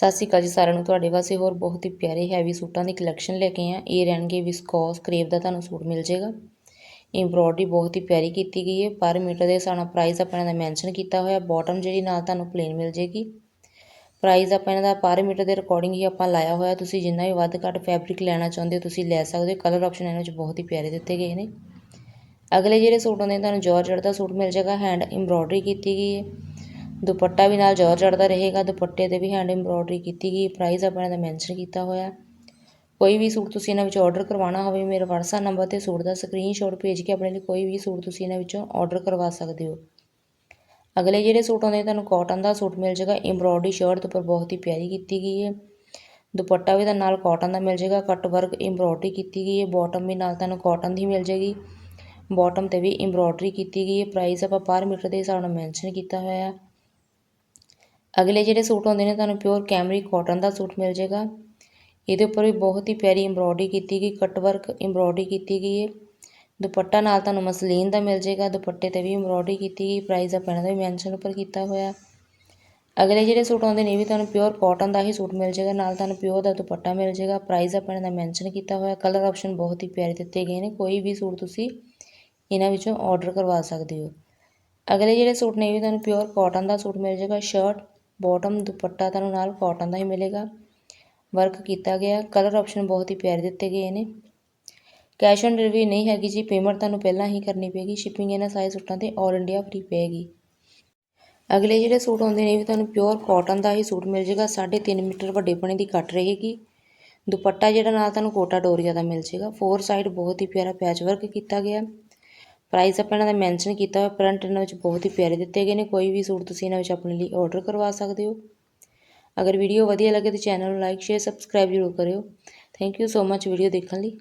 ਸਤਿ ਸ਼੍ਰੀ ਅਕਾਲ ਜੀ ਸਾਰਿਆਂ ਨੂੰ। ਤੁਹਾਡੇ ਵਾਸਤੇ ਹੋਰ ਬਹੁਤ ਹੀ ਪਿਆਰੇ ਹੈਵੀ ਸੂਟਾਂ ਦੀ ਕਲੈਕਸ਼ਨ ਲੈ ਕੇ ਆਏ ਇਹ ਰਹਿਣਗੇ ਵਿਸਕੋਸ ਕਰੇਪ ਦਾ ਤੁਹਾਨੂੰ ਸੂਟ ਮਿਲ ਜਾਏਗਾ। ਐਮਬ੍ਰੋਇਡਰੀ ਬਹੁਤ ਹੀ ਪਿਆਰੀ ਕੀਤੀ ਗਈ ਹੈ। ਪਰ ਮੀਟਰ ਦੇ ਹਿਸਾਬ ਨਾਲ ਪ੍ਰਾਈਸ ਆਪਾਂ ਇਹਨਾਂ ਦਾ ਮੈਂਸ਼ਨ ਕੀਤਾ ਹੋਇਆ। ਬਾਟਮ ਜਿਹੜੀ ਨਾਲ ਤੁਹਾਨੂੰ ਪਲੇਨ ਮਿਲ ਜੇਗੀ ਪ੍ਰਾਈਸ ਆਪਾਂ ਇਹਨਾਂ ਦਾ ਪਰ ਮੀਟਰ ਦੇ ਅਕੋਰਡਿੰਗ ਹੀ ਆਪਾਂ ਲਾਇਆ ਹੋਇਆ। ਤੁਸੀਂ ਜਿੰਨਾ ਵੀ ਵੱਧ ਘੱਟ ਫੈਬਰਿਕ ਲੈਣਾ ਚਾਹੁੰਦੇ ਹੋ, ਤੁਸੀਂ ਲੈ ਸਕਦੇ ਹੋ। ਕਲਰ ਆਪਸ਼ਨ ਇਹਨਾਂ ਵਿੱਚ ਬਹੁਤ ਹੀ ਪਿਆਰੇ ਦਿੱਤੇ ਗਏ ਨੇ। ਅਗਲੇ ਜਿਹੜੇ ਸੂਟ ਹੁੰਦੇ ਨੇ, ਤੁਹਾਨੂੰ ਜਾਰਜਟ ਦਾ ਸੂਟ ਮਿਲ ਜਾਏਗਾ। ਹੈਂਡ ਐਮਬ੍ਰੋਇਡਰੀ ਕੀਤੀ ਗਈ ਹੈ। ਦੁਪੱਟਾ ਵੀ ਨਾਲ ਜ਼ੋਰ ਦਾ ਰਹੇਗਾ। ਦੁਪੱਟੇ ਤੇ ਵੀ ਹੈਂਡ ਐਮਬ੍ਰੋਇਡਰੀ ਕੀਤੀ ਗਈ। ਪ੍ਰਾਈਜ਼ ਆਪਾਂ ਇਹਨਾਂ ਦਾ ਮੈਂਸ਼ਨ ਕੀਤਾ ਹੋਇਆ। ਕੋਈ ਵੀ ਸੂਟ ਤੁਸੀਂ ਇਹਨਾਂ ਵਿੱਚ ਆਰਡਰ ਕਰਵਾਉਣਾ ਹੋਵੇ, ਮੇਰੇ WhatsApp ਨੰਬਰ ਤੇ ਸੂਟ ਦਾ ਸਕਰੀਨਸ਼ਾਟ ਭੇਜ ਕੇ ਆਪਣੇ ਲਈ ਕੋਈ ਵੀ ਸੂਟ ਤੁਸੀਂ ਇਹਨਾਂ ਵਿੱਚੋਂ ਆਰਡਰ ਕਰਵਾ ਸਕਦੇ ਹੋ। ਅਗਲੇ ਜਿਹੜੇ ਸੂਟ ਆਉਂਦੇ, ਤੁਹਾਨੂੰ ਕਾਟਨ ਦਾ ਸੂਟ ਮਿਲ ਜਾਏਗਾ। ਐਮਬ੍ਰੋਇਡਰੀ ਸ਼ਰਟ ਦੇ ਉੱਪਰ ਬਹੁਤ ਹੀ ਪਿਆਰੀ ਕੀਤੀ ਗਈ ਹੈ। ਦੁਪੱਟਾ ਵੀ ਤਾਂ ਨਾਲ ਕਾਟਨ ਦਾ ਮਿਲ ਜਾਏਗਾ। ਕੱਟ ਵਰਕ ਐਮਬ੍ਰੋਇਡਰੀ ਕੀਤੀ ਗਈ ਹੈ। ਬਾਟਮ ਵੀ ਨਾਲ ਤੁਹਾਨੂੰ ਕਾਟਨ ਦੀ ਮਿਲ ਜਾਏਗੀ। ਬਾਟਮ ਤੇ ਵੀ ਐਮਬ੍ਰੋਇਡਰੀ ਕੀਤੀ ਗਈ ਹੈ। ਪ੍ਰਾਈਸ ਆਪਾਂ ਪਰ ਮੀਟਰ ਦੇ ਹਿਸਾਬ ਨਾਲ ਮੈਂਸ਼ਨ ਕੀਤਾ ਹੋਇਆ ਹੈ। ਅਗਲੇ ਜਿਹੜੇ ਸੂਟ ਆਉਂਦੇ ਨੇ, ਤੁਹਾਨੂੰ ਪਿਓਰ ਕੈਮਰੀ ਕਾਟਨ ਦਾ ਸੂਟ ਮਿਲ ਜਾਏਗਾ। ਇਹਦੇ ਉੱਪਰ ਵੀ ਬਹੁਤ ਹੀ ਪਿਆਰੀ ਐਮਬ੍ਰੋਇਡਰੀ ਕੀਤੀ ਗਈ ਕੱਟ ਵਰਕ ਐਮਬ੍ਰੋਇਡਰੀ ਕੀਤੀ ਗਈ ਹੈ। ਦੁਪੱਟਾ ਨਾਲ ਤੁਹਾਨੂੰ ਮਸਲੀਨ ਦਾ ਮਿਲ ਜਾਏਗਾ, ਦੁਪੱਟੇ ਤੇ ਵੀ ਐਮਬ੍ਰੋਇਡਰੀ ਕੀਤੀ ਗਈ ਪ੍ਰਾਈਸ ਆਪਾਂ ਇਹਨਾਂ ਦਾ ਵੀ ਮੈਂਸ਼ਨ ਉੱਪਰ ਕੀਤਾ ਹੋਇਆ। ਅਗਲੇ ਜਿਹੜੇ ਸੂਟ ਆਉਂਦੇ ਨੇ, ਇਹ ਵੀ ਤੁਹਾਨੂੰ ਪਿਓਰ ਕਾਟਨ ਦਾ ਹੀ ਸੂਟ ਮਿਲ ਜਾਏਗਾ, ਨਾਲ ਤੁਹਾਨੂੰ ਪਿਓਰ ਦਾ ਦੁਪੱਟਾ ਮਿਲ ਜਾਏਗਾ ਪ੍ਰਾਈਸ ਆਪਾਂ ਇਹਨਾਂ ਦਾ ਮੈਂਸ਼ਨ ਕੀਤਾ ਹੋਇਆ। ਕਲਰ ਆਪਸ਼ਨ ਬਹੁਤ ਹੀ ਪਿਆਰੇ ਦਿੱਤੇ ਗਏ ਨੇ, ਕੋਈ ਵੀ ਸੂਟ ਤੁਸੀਂ ਇਹਨਾਂ ਵਿੱਚੋਂ ਆਰਡਰ ਕਰਵਾ ਸਕਦੇ ਹੋ। ਅਗਲੇ ਜਿਹੜੇ ਸੂਟ ਨੇ, ਇਹ ਵੀ ਤੁਹਾਨੂੰ ਪਿਓਰ ਕਾਟਨ ਦਾ ਸੂਟ ਮਿਲ ਜਾਏਗਾ ਸ਼ਰਟ ਬੋਟਮ ਦੁਪੱਟਾ ਤੁਹਾਨੂੰ ਨਾਲ ਕਾਟਨ ਦਾ ਹੀ ਮਿਲੇਗਾ। ਵਰਕ ਕੀਤਾ ਗਿਆ। ਕਲਰ ਆਪਸ਼ਨ ਬਹੁਤ ਹੀ ਪਿਆਰੇ ਦਿੱਤੇ ਗਏ ਨੇ। ਕੈਸ਼ ਔਨ ਡਿਲੀਵਰੀ ਨਹੀਂ ਹੈਗੀ ਜੀ। ਪੇਮੈਂਟ ਤੁਹਾਨੂੰ ਪਹਿਲਾਂ ਹੀ ਕਰਨੀ ਪਏਗੀ। ਸ਼ਿਪਿੰਗ ਇਹਨਾਂ ਸਾਰੇ ਸੂਟਾਂ ਤੇ ਆਲ ਇੰਡੀਆ ਫ੍ਰੀ ਪਏਗੀ। ਅਗਲੇ ਜਿਹੜੇ ਸੂਟ ਆਉਂਦੇ ਨੇ ਵੀ ਤੁਹਾਨੂੰ ਪਿਓਰ ਕਾਟਨ ਦਾ ਹੀ ਸੂਟ ਮਿਲ ਜਾਏਗਾ। 3.5 ਮੀਟਰ ਵੱਡੇ ਪਣੇ ਦੀ ਕੱਟ ਰਹੇਗੀ। ਦੁਪੱਟਾ ਜਿਹੜਾ ਨਾਲ ਤੁਹਾਨੂੰ ਕੋਟਾ ਡੋਰੀਆ ਦਾ ਮਿਲ ਜਾਏਗਾ। ਫੋਰ ਸਾਈਡ ਬਹੁਤ ਹੀ ਪਿਆਰਾ ਪੈਚ ਵਰਕ ਕੀਤਾ ਗਿਆ। ਪ੍ਰਾਈਸ ਆਪਾਂ ਇਹਨਾਂ ਦਾ ਮੈਂਸ਼ਨ ਕੀਤਾ ਹੋਇਆ, ਪ੍ਰਿੰਟ ਇਹਨਾਂ ਵਿੱਚ ਬਹੁਤ ਹੀ ਪਿਆਰੇ ਦਿੱਤੇ ਗਏ ਨੇ, ਕੋਈ ਵੀ ਸੂਟ ਤੁਸੀਂ ਇਹਨਾਂ ਵਿੱਚ ਆਪਣੇ ਲਈ ਆਰਡਰ ਕਰਵਾ ਸਕਦੇ ਹੋ। ਅਗਰ ਵੀਡੀਓ ਵਧੀਆ ਲੱਗੇ ਤਾਂ ਚੈਨਲ ਨੂੰ ਲਾਈਕ ਸ਼ੇਅਰ ਸਬਸਕ੍ਰਾਈਬ ਜ਼ਰੂਰ ਕਰਿਓ। Thank you so much video ਦੇਖਣ ਲਈ।